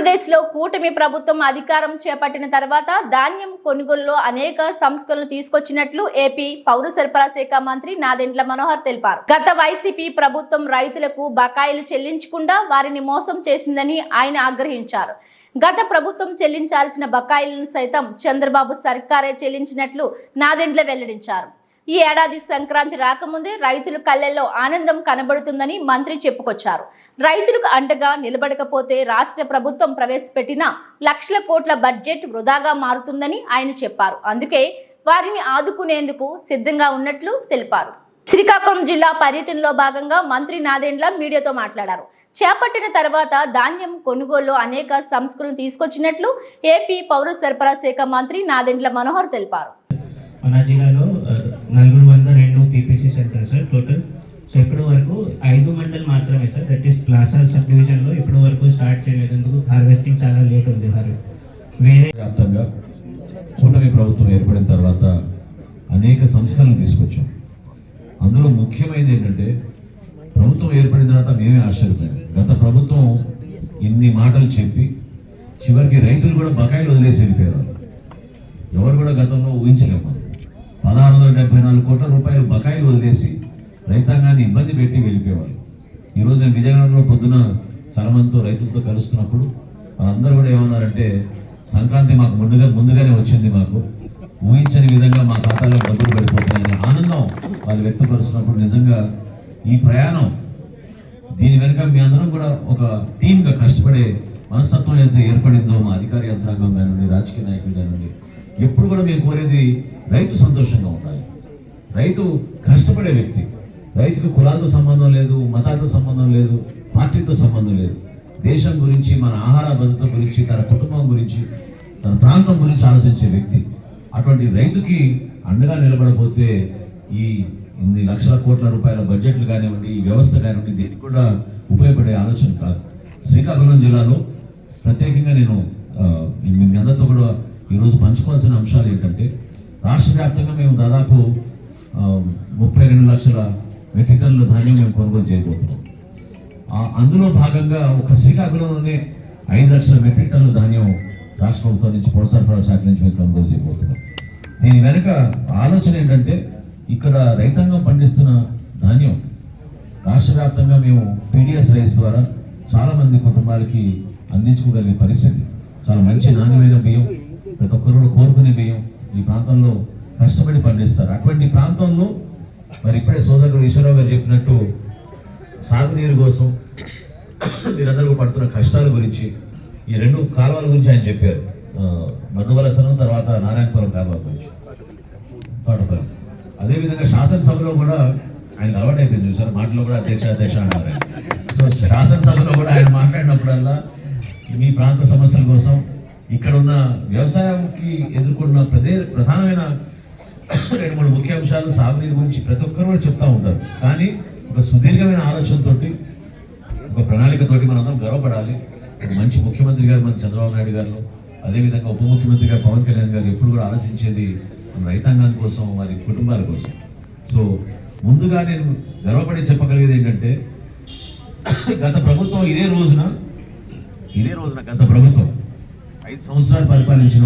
ఆంధ్రప్రదేశ్లో కూటమి ప్రభుత్వం అధికారం చేపట్టిన తర్వాత ధాన్యం కొనుగోలులో అనేక సంస్కరణలు తీసుకొచ్చినట్లు ఏపీ పౌర సరఫరా శాఖ మంత్రి నాదెండ్ల మనోహర్ తెలిపారు. గత వైసీపీ ప్రభుత్వం రైతులకు బకాయిలు చెల్లించకుండా వారిని మోసం చేసిందని ఆయన ఆగ్రహించారు. గత ప్రభుత్వం చెల్లించాల్సిన బకాయిలను సైతం చంద్రబాబు సర్కారే చెల్లించినట్లు నాదెండ్ల వెల్లడించారు. ఈ ఏడాది సంక్రాంతి రాకముందే రైతుల కళ్ళల్లో ఆనందం కనబడుతుందని మంత్రి చెప్పుకొచ్చారు. రైతులకు అండగా నిలబడకపోతే రాష్ట్ర ప్రభుత్వం ప్రవేశపెట్టిన లక్షల కోట్ల బడ్జెట్ వృధాగా మారుతుందని ఆయన చెప్పారు. అందుకే వారిని ఆదుకునేందుకు సిద్ధంగా ఉన్నట్లు తెలిపారు. శ్రీకాకుళం జిల్లా పర్యటనలో భాగంగా మంత్రి నాదెండ్ల మీడియాతో మాట్లాడారు. చేపట్టిన తర్వాత ధాన్యం కొనుగోలులో అనేక సంస్కరణలు తీసుకొచ్చినట్లు ఏపీ పౌర సరఫరా శాఖ మంత్రి నాదెండ్ల మనోహర్ తెలిపారు. మన జిల్లాలో BPC centre sir total so ఇప్పటి వరకు ఐదు మండల్ మాత్రమే sir that is plaza sub డివిజన్లో ఇప్పటి వరకు స్టార్ట్ చేయలేదు ఎందుకు హార్వెస్టింగ్ చాలా లేట్ ఉంది హార్వెస్ట్ వేరే వ్యాప్తంగా కూటమి ప్రభుత్వం ఏర్పడిన తర్వాత అనేక సంస్కరణలు తీసుకొచ్చాం. అందులో ముఖ్యమైనది ఏంటంటే ప్రభుత్వం ఏర్పడిన తర్వాత మేమే ఆశ్చర్యపోయాం. గత ప్రభుత్వం ఇన్ని మాటలు చెప్పి చివరికి రైతులు కూడా బకాయిలు వదిలేసి వెళ్ళిపోయారు. ఎవరు కూడా గతంలో ఊహించలేము మనం. పదహారు వందల డెబ్బై నాలుగు కోట్ల రూపాయలు బకాయిలు వదిలేసి రైతాంగాన్ని ఇబ్బంది పెట్టి వెళ్ళిపోయేవాళ్ళు. ఈరోజు నేను విజయనగరంలో పొద్దున చలమంతో రైతులతో కలుస్తున్నప్పుడు వాళ్ళందరూ కూడా ఏమన్నారంటే సంక్రాంతి మాకు ముందుగా ముందుగానే వచ్చింది మాకు. ఊహించని విధంగా మా ఖాతాలో డబ్బులు పడిపోతున్నాయని ఆనందం వాళ్ళు వ్యక్తపరుస్తున్నప్పుడు నిజంగా ఈ ప్రయాణం దీని వెనుక మీ అందరం కూడా ఒక టీమ్గా కష్టపడే మనస్తత్వం ఎంత ఏర్పడిందో మా అధికార యంత్రాంగం కానివ్వండి రాజకీయ నాయకులు కానివ్వండి ఎప్పుడు కూడా మేము కోరేది రైతు సంతోషంగా ఉండాలి. రైతు కష్టపడే వ్యక్తి. రైతుకు కులాలతో సంబంధం లేదు మతాలతో సంబంధం లేదు పార్టీతో సంబంధం లేదు. దేశం గురించి మన ఆహార భద్రత గురించి తన కుటుంబం గురించి తన ప్రాంతం గురించి ఆలోచించే వ్యక్తి. అటువంటి రైతుకి అండగా నిలబడపోతే ఈ ఇన్ని లక్షల కోట్ల రూపాయల బడ్జెట్లు కానివ్వండి ఈ వ్యవస్థ కానివ్వండి దీనికి కూడా ఉపయోగపడే ఆలోచన కాదు. శ్రీకాకుళం జిల్లాలో ప్రత్యేకంగా నేను మీ అందరితో కూడా ఈరోజు పంచుకోవాల్సిన అంశాలు ఏంటంటే రాష్ట్ర వ్యాప్తంగా మేము దాదాపు ముప్పై రెండు లక్షల మెట్రిక్ టన్నుల ధాన్యం మేము కొనుగోలు చేయబోతున్నాం. అందులో భాగంగా ఒక శ్రీకాకుళంలోనే ఐదు లక్షల మెట్రిక్ టన్నుల ధాన్యం రాష్ట్ర ప్రభుత్వం నుంచి పౌర సరఫరా శాఖ నుంచి మేము కొనుగోలు చేయబోతున్నాం. దీని వెనుక ఆలోచన ఏంటంటే ఇక్కడ రైతాంగం పండిస్తున్న ధాన్యం రాష్ట్ర వ్యాప్తంగా మేము పీడిఎస్ రైస్ ద్వారా చాలామంది కుటుంబాలకి అందించుకోగలిగే పరిస్థితి. చాలా మంచి నాణ్యమైన బియ్యం ప్రతి ఒక్కరు కూడా కోరుకునే బియ్యం ఈ ప్రాంతంలో కష్టపడి పండిస్తారు. అటువంటి ప్రాంతంలో మరి ఇప్పుడే సోదరుడు ఈశ్వరరావు గారు చెప్పినట్టు సాగునీరు కోసం మీరందరూ పడుతున్న కష్టాల గురించి ఈ రెండు కాలువల గురించి ఆయన చెప్పారు. మధువలసనం తర్వాత నారాయణపురం కాలువ గురించి. తోటపురం అదేవిధంగా శాసనసభలో కూడా ఆయన అలవాటు అయిపోయింది. చూసారు మాటలో కూడా దేశ దేశ అంటారు సో శాసనసభలో కూడా ఆయన మాట్లాడినప్పుడల్లా మీ ప్రాంత సమస్యల కోసం ఇక్కడ ఉన్న వ్యవసాయంకి ఎదుర్కొన్న ప్రదే ప్రధానమైన రెండు మూడు ముఖ్య అంశాలు సాగునీరు గురించి ప్రతి ఒక్కరు కూడా చెప్తా ఉంటారు. కానీ ఒక సుదీర్ఘమైన ఆలోచనతో ఒక ప్రణాళికతోటి మనందరం గర్వపడాలి. మంచి ముఖ్యమంత్రి గారు మన చంద్రబాబు నాయుడు గారు అదేవిధంగా ఉప ముఖ్యమంత్రి గారు పవన్ కళ్యాణ్ గారు ఎప్పుడు కూడా ఆలోచించేది మన రైతాంగాని కోసం వారి కుటుంబాల కోసం. సో ముందుగా నేను గర్వపడి చెప్పగలిగేది ఏంటంటే గత ప్రభుత్వం ఇదే రోజున ఇదే రోజున గత ప్రభుత్వం ఐదు సంవత్సరాలు పరిపాలించిన.